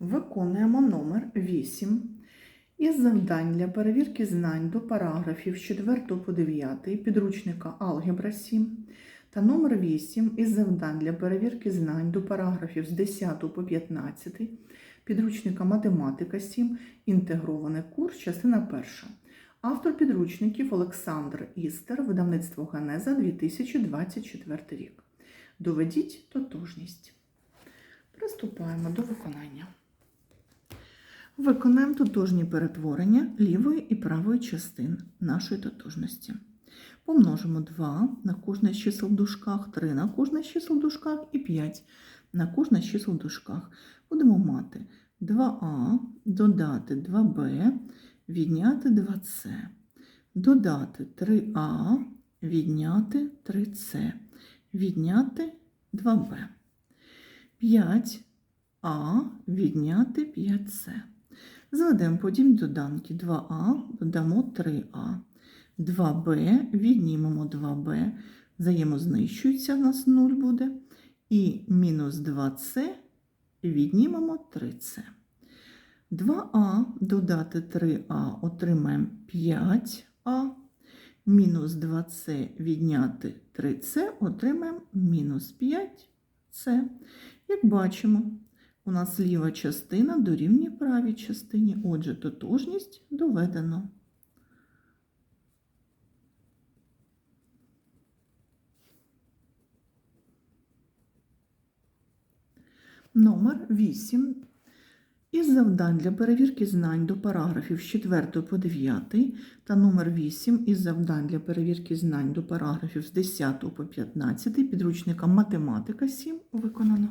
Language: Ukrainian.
Виконуємо номер 8 із завдань для перевірки знань до параграфів з 4 по 9 підручника Алгебра 7 та номер 8 із завдань для перевірки знань до параграфів з 10 по 15 підручника Математика 7 інтегрований курс, частина 1. Автор підручників Олександр Істер, видавництво Генеза 2024 рік. Доведіть тотожність. Приступаємо до виконання. Виконаємо тотожні перетворення лівої і правої частин нашої тотожності. Помножимо 2 на кожне з чисел в дужках, 3 на кожне з чисел в дужках і 5 на кожне з чисел в дужках. Будемо мати 2а, додати 2b, відняти 2c, додати 3а, відняти 3c, відняти 2b. 5а відняти 5c. Зведемо подібні доданки 2а, додамо 3а. 2b, віднімемо 2b, взаємознищується, в нас 0 буде. І мінус 2c віднімемо 3c. 2а додати 3а отримаємо 5а. Мінус 2c відняти 3c отримаємо мінус 5c. Як бачимо, у нас ліва частина дорівнює правій частині, отже, тотожність доведено. Номер 8. Із завдань для перевірки знань до параграфів з 4 по 9 та номер 8 із завдань для перевірки знань до параграфів з 10 по 15 підручника Математика 7 виконано.